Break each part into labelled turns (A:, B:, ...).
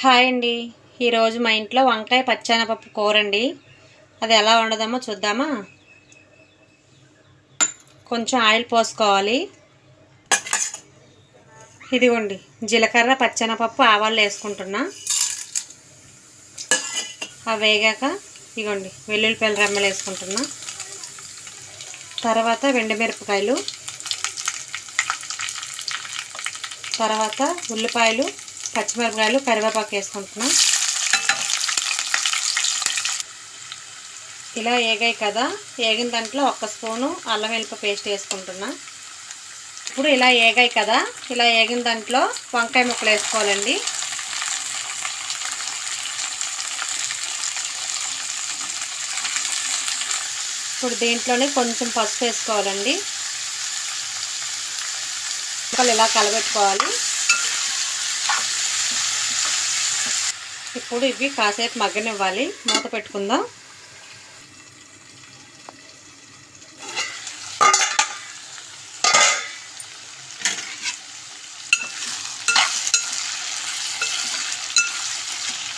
A: Hi అండి. ఈరోజు మా ఇంట్లో వంకాయ పచ్చెనపప్పు కూర అండి అది ఎలా వండదామో చూద్దామా? కొంచెం ఆయిల్ పోసుకోవాలి. ఇదిగోండి జీలకర్ర పచ్చెనపప్పు ఆవాళ్ళు వేసుకుంటున్నా. అవి వేగాక ఇదిగోండి వెల్లుల్లిపాయలు రెమ్మలు వేసుకుంటున్నా. తర్వాత మిరపకాయలు. తర్వాత ఉల్లిపాయలు. పచ్చిమిరపకాయలు కరివేపాకు వేసుకుంటున్నాం. ఇలా ఏగాయి కదా. ఏగిన దాంట్లో ఒక్క స్పూను అల్లం వెల్లిప పేస్ట్ వేసుకుంటున్నా. ఇప్పుడు ఇలా ఏగాయి కదా. ఇలా ఏగిన దాంట్లో వంకాయ ముక్కలు వేసుకోవాలండి. ఇప్పుడు దీంట్లోనే కొంచెం పసుపు వేసుకోవాలండి. ముక్కలు ఇలా కలబెట్టుకోవాలి. ఇప్పుడు ఇవి కాసేపు మగ్గనివ్వాలి. మూత పెట్టుకుందాం.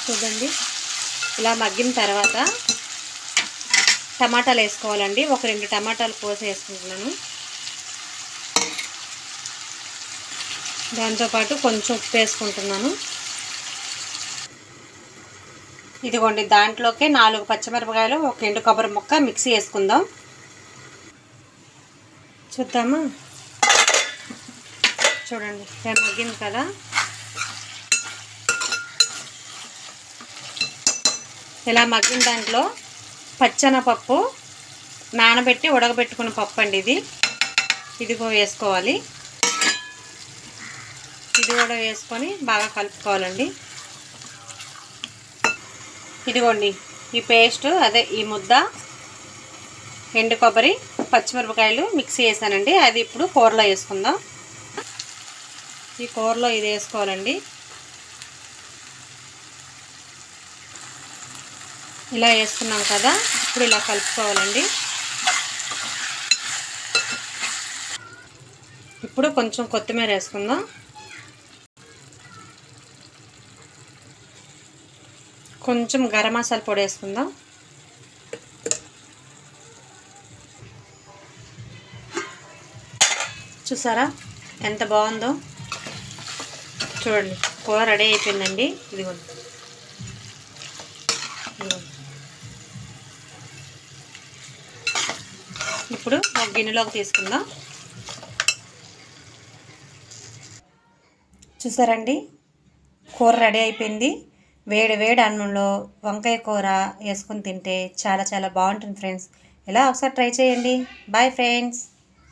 A: చూడండి. ఇలా మగ్గిన తర్వాత టమాటాలు వేసుకోవాలండి. ఒక రెండు టమాటాలు కోసి వేసుకుంటున్నాను దాంతోపాటు కొంచెం ఉప్పు వేసుకుంటున్నాను. ఇదిగోండి దాంట్లోకి నాలుగు పచ్చిమిరపకాయలు ఒక ఎండు కొబ్బరి ముక్క మిక్సీ వేసుకుందాం. చూద్దామా? చూడండి మగ్గింది కదా? ఇలా మగ్గిన దాంట్లో పచ్చనపప్పు నానబెట్టి ఉడకబెట్టుకున్న పప్పు అండి ఇది. ఇదిగో వేసుకోవాలి. ఇది కూడా వేసుకొని బాగా కలుపుకోవాలండి. ఇదిగోండి ఈ పేస్ట్ అదే ఈ ముద్ద ఎండు కొబ్బరి పచ్చిమిరపకాయలు మిక్సీ వేసానండి అది ఇప్పుడు కూరలో వేసుకుందాం. ఈ కూరలో ఇది వేసుకోవాలండి. ఇలా వేసుకున్నాం కదా ఇప్పుడు ఇలా కలుపుకోవాలండి. ఇప్పుడు కొంచెం కొత్తిమీర వేసుకుందాం. కొంచెం గరం మసాలా పొడి వేసుకుందాం. చూసారా ఎంత బాగుందో? చూడండి కూర రెడీ అయిపోయిందండి. ఇదిగోండి. ఇప్పుడు ఒక గిన్నెలోకి తీసుకుందాం. చూసారండి? కూర రెడీ అయిపోయింది. వేడి వేడి అన్నంలో వంకాయ కూర వేసుకొని తింటే చాలా చాలా బాగుంటుంది ఫ్రెండ్స్. ఇలా ఒకసారి ట్రై చేయండి. Bye friends